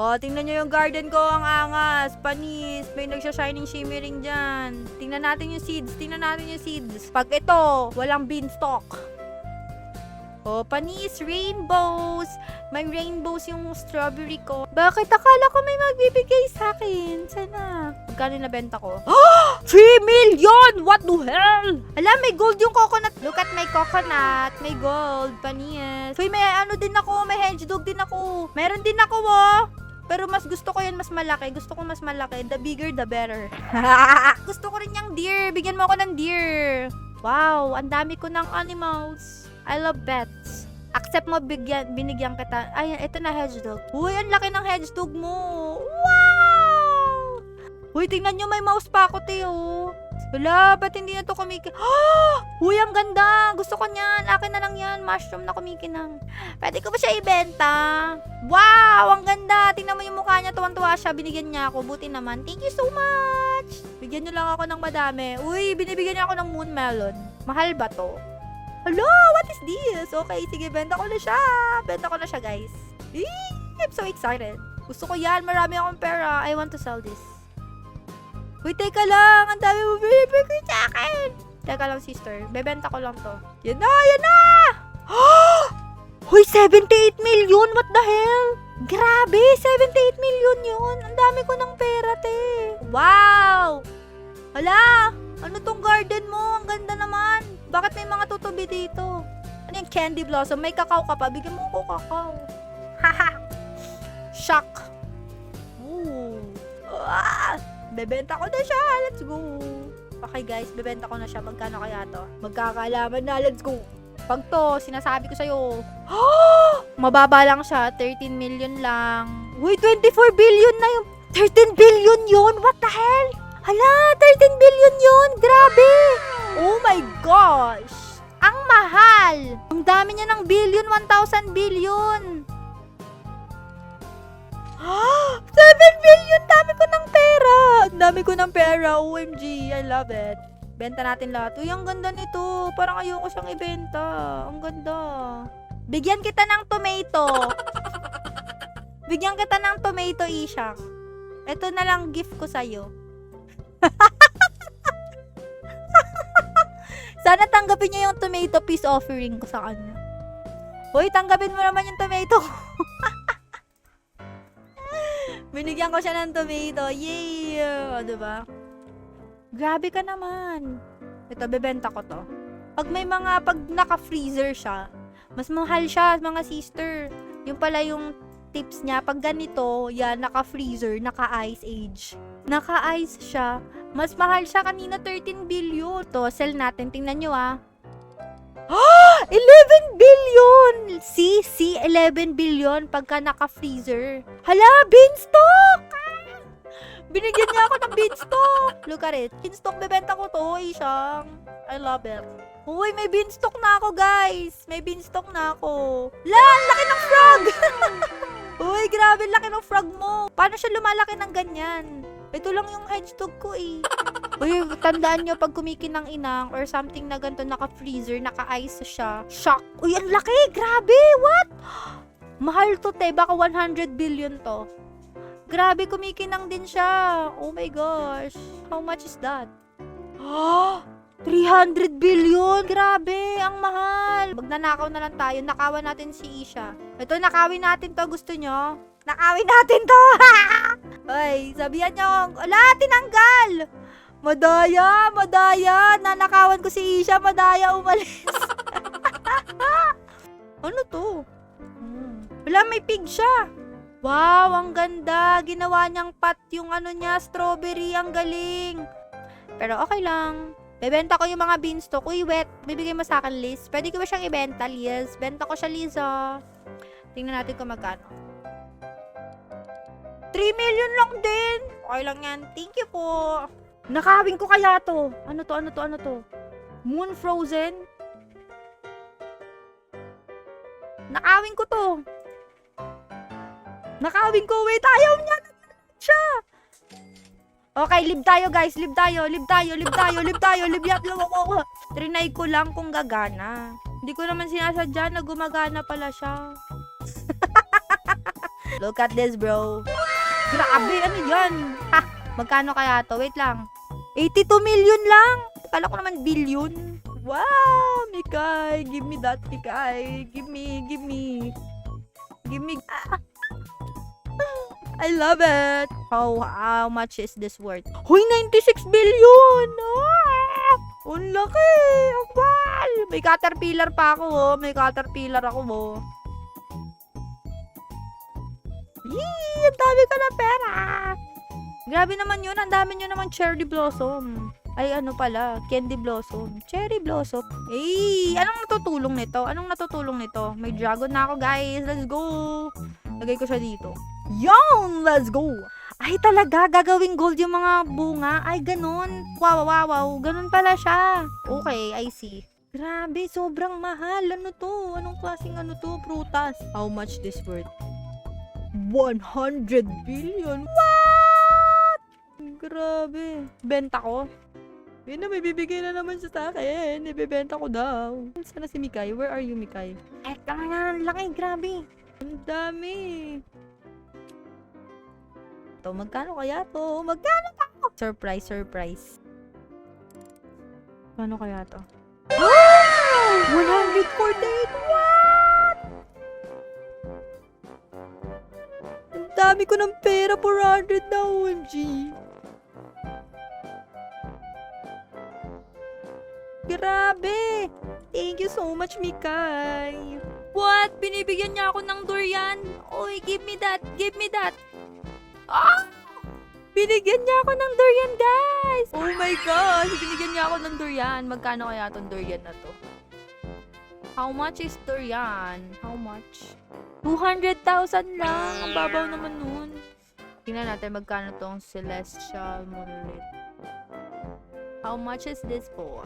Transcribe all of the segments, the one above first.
Oh, tingnan nyo yung garden ko, ang angas, panis, may nagsha-shining shimmering dyan. Tingnan natin yung seeds, tingnan natin yung seeds. Pag ito, walang beanstalk. Oh, panis, rainbows. May rainbows yung strawberry ko. Bakit akala ko may magbibigay sa akin? Sana. Magkano na benta ko? 3 million! What the hell? Alam, may gold yung coconut. Look at my coconut. May gold. Panis. Uy, may ano din ako. May hedgehog din ako. Meron din ako, oh. Pero mas gusto ko yan mas malaki. Gusto ko mas malaki. The bigger, the better. gusto ko rin yung deer. Bigyan mo ako ng deer. Wow, ang dami ko ng animals. I love pets. Accept mo bigyan, binigyan kita. Ay, ito na hedgehog. Uy, ang laki ng hedgehog mo. Wow! Uy, tingnan nyo, may mouse pa ako, Teo. Wala, ba't hindi na to kumikin? Uy, ang ganda! Gusto ko niyan. Akin na lang yan. Mushroom na kumikinang. Pwede ko ba siya ibenta? Wow! Ang ganda! Tingnan mo yung mukha niya. Tuwan-tuwa siya. Binigyan niya ako. Buti naman. Thank you so much! Bigyan niyo lang ako ng madami. Uy, binibigyan niya ako ng moon melon. Mahal ba to? Hello, what is this? Okay, sige, benta ko na siya. Benta ko na siya, guys. Eee, I'm so excited. Gusto ko yan. Marami akong pera. I want to sell this. Uy, teka lang. Ang dami mo binibigay sa akin. Teka lang, sister. Bebenta ko lang to. Yan na, yan na! Uy, 78 million? What the hell? Grabe, 78 million yun. Ang dami ko ng pera, te. Wow! Hala, ano tong garden mo? Ang ganda naman. Bakit may mga tutubi dito? Ano yung candy blossom? May kakao ka pa. Bigyan mo ako kakao. Haha. Shock. Ooh. Ah! Bebenta ko na siya. Let's go. Okay guys, bebenta ko na siya. Magkano kaya to? Magkakalaman na. Let's go. Pag to, sinasabi ko sa'yo. Mababa lang siya. 13 million lang. Uy, 24 billion na yung... 13 billion yun? What the hell? Hala, 13 billion yun. Grabe. Oh my gosh. Ang mahal. Ang dami niya ng billion, 1,000 billion. 7 billion! Dami ko ng pera! Ang dami ko ng pera. OMG, I love it. Benta natin lahat. Uy, ang ganda nito. Parang ayoko siyang ibenta. Ang ganda. Bigyan kita ng tomato. Bigyan kita ng tomato, Ishak. Ito na lang gift ko sa'yo. Sana tanggapin niya yung tomato peace offering ko sa kanya. Hoy, tanggapin mo naman yung tomato ko. Binigyan ko siya ng tomato. Yay! O, diba? Grabe ka naman. Ito, bebenta ko to. Pag may mga, pag naka-freezer siya, mas mahal siya, mga sister. Yung pala yung tips niya, pag ganito, yan, naka-freezer, naka-ice age. Naka-ice siya, mas mahal siya kanina 13 billion. To, sell natin. Tingnan nyo ah. 11 billion! See? 11 billion pagka naka-freezer. Hala, beanstalk! Binigyan niya ako ng beanstalk. Look at it. Beanstalk, bebenta ko to, isang. I love it. Uy, may beanstalk na ako, guys. May beanstalk na ako. La, ang laki ng frog! Uy, grabe, laki ng frog mo. Paano siya lumalaki ng ganyan? Ito lang yung hedgehog ko eh. Uy, tandaan nyo, pag kumikinang inang or something na ganito, naka-freezer, naka-ice siya. Shock! Uy, ang laki! Grabe! What? Mahal to, te. Baka 100 billion to. Grabe, kumikinang din siya. Oh my gosh. How much is that? 300 billion! Grabe, ang mahal. Magnanakaw na lang tayo. Nakawan natin si Isha. Ito, nakawin natin to. Gusto nyo? Nakawin natin to! Sabihan nyo, ala, tinanggal! Madaya, madaya. Nanakawan ko si Isha, madaya umalis. ano to? Hmm. Wala, may pig siya. Wow, ang ganda. Ginawa niyang pat yung ano niya, strawberry. Ang galing. Pero okay lang. Bebenta ko yung mga beanstalk. Uy, wet. Bibigay mo sa akin, Liz. Pwede ko ba siyang ibenta, Liz? Benta ko siya, Liz, ah. Tingnan natin kung magkano. 3 million lang din. Okay lang yan. Thank you po. Nakawin ko kaya to. Ano to, ano to, ano to? Moon Frozen? Nakawin ko to. Nakawin ko. Wait, ayaw niya. Siya. Okay, live tayo guys. Live tayo, live tayo, live tayo, live tayo, live yap. Trinay ko lang kung gagana. Hindi ko naman sinasadya na gumagana pala siya. Look at this, bro. Grabe, ano yan? Ha, magkano kaya to? Wait lang. 82 million lang? Kala ko naman billion. Wow, Mikay. Give me that, Mikay. Give me, give me. Give me. Ah. I love it. How, how much is this worth? Hoy, 96 billion! Ah! Ang laki! Ang bal! May caterpillar pa ako, oh. May caterpillar ako, oh. Ang dami ko na pera! Grabe naman yun. Ang dami nyo naman cherry blossom. Ay, ano pala? Candy blossom. Cherry blossom. Eh, anong natutulong nito? Anong natutulong nito? May dragon na ako, guys. Let's go! Lagay ko siya dito. Yon! Let's go! Ay, talaga, gagawing gold yung mga bunga. Ay, ganun. Wow, wow, wow. Ganun pala siya. Okay, I see. Grabe, sobrang mahal. Ano to? Anong klaseng ano to? Prutas. How much this worth? 100 billion. What? Grabe. Benta ko. Yun na, may bibigay na naman siya sa akin. Ibebenta ko daw. Sana si Mikay? Where are you, Mikay? Eh, kaya laki. Grabe. Ang dami. To, magkano kaya to? Magkano to? Surprise, surprise. Magkano kaya to? 148! What? Dami ko ng pera, 400 na OMG. Grabe! Thank you so much, Mikay. What? Binibigyan niya ako ng durian? Oy, give me that. Give me that. Ah! Binigyan niya ako ng durian, guys! Oh my gosh! Binigyan niya ako ng durian. Magkano kaya tong durian na to? How much is durian? How much? 200,000 lang. Ang babaw naman nun. Tingnan natin magkano tong celestial monolith. How much is this for?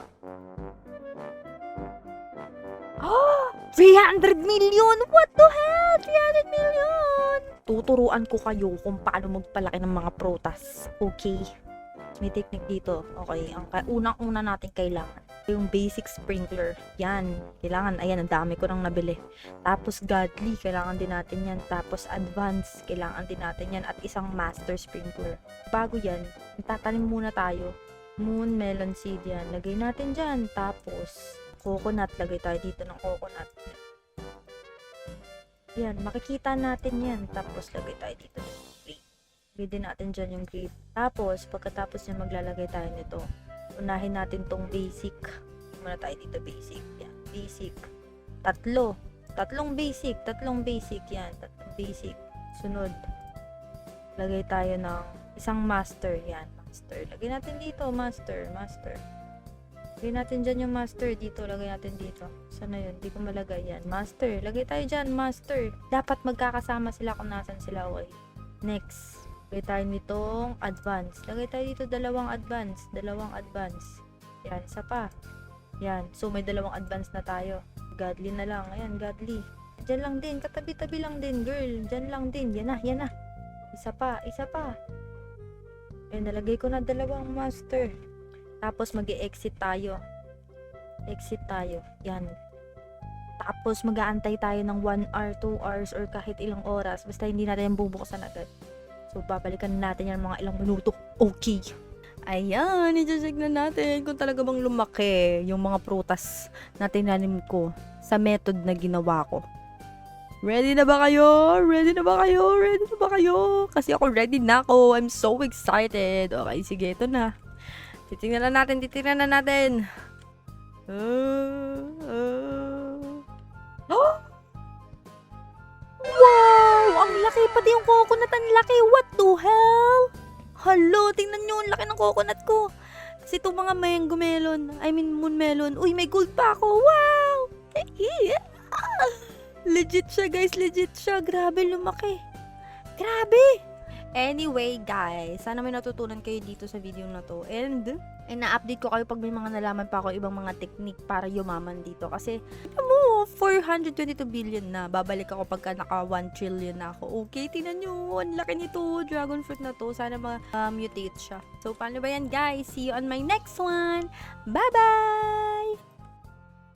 Oh! 300 million! What the hell? 300 million! Tuturuan ko kayo kung paano magpalaki ng mga prutas. Okay? May technique dito. Okay, ang unang-una natin kailangan. Yung basic sprinkler. Yan. Kailangan, ayan, ang dami ko nang nabili. Tapos godly, kailangan din natin yan. Tapos advanced, kailangan din natin yan. At isang master sprinkler. Bago yan, tatanim muna tayo. Moon melon seed yan. Lagay natin dyan. Tapos, coconut. Lagay tayo dito ng coconut. Yan, makikita natin yan. Tapos, lagay tayo dito ng grape. Lagay din natin dyan yung grape. Tapos, pagkatapos yan, maglalagay tayo nito. Unahin natin tong basic. Muna tayo dito, basic. Yan, basic. Tatlo. Tatlong basic. Tatlong basic yan. Tatlong basic. Sunod. Lagay tayo ng isang master. Yan, master. Lagay natin dito, master. Master. Lagay natin dyan yung master dito. Lagay natin dito. Sana yun? Hindi ko malagay yan. Master. Lagay tayo dyan. Master. Dapat magkakasama sila kung nasan sila. Okay. Next. Lagay tayo nitong advance. Lagay tayo dito dalawang advance. Dalawang advance. Yan. Isa pa. Yan. So, may dalawang advance na tayo. Godly na lang. Ayan, godly. Diyan lang din. Katabi-tabi lang din, girl. Diyan lang din. Yan na, yan na. Isa pa, isa pa. Ayan, nalagay ko na dalawang master. Tapos mag exit tayo. Exit tayo. Yan. Tapos mag-aantay tayo ng 1 hour, 2 hours, or kahit ilang oras. Basta hindi natin bubuksan agad. So, babalikan natin yan mga ilang minuto. Okay. Ayan, i-check na natin kung talaga bang lumaki yung mga prutas na tinanim ko sa method na ginawa ko. Ready na ba kayo? Ready na ba kayo? Ready na ba kayo? Kasi ako ready na ako. I'm so excited. Okay, sige, ito na. Titingnan na natin, titingnan na natin. Uh, uh. Wow! Ang laki pati yung coconut. Ang laki. What the hell? Hello, tingnan nyo. Ang laki ng coconut ko. Kasi itong mga mango melon, I mean moon melon. Uy, may gold pa ako. Wow! Legit siya, guys. Legit siya. Grabe, lumaki. Grabe! Anyway, guys, sana may natutunan kayo dito sa video na to. And, and na-update ko kayo pag may mga nalaman pa ako ibang mga technique para yumaman dito. Kasi, mo, 422 billion na. Babalik ako pagka naka 1 trillion na ako. Okay, tingnan nyo. Ang laki nito. Dragon fruit na to. Sana ma-mutate siya. So, paano ba yan, guys? See you on my next one. Bye-bye!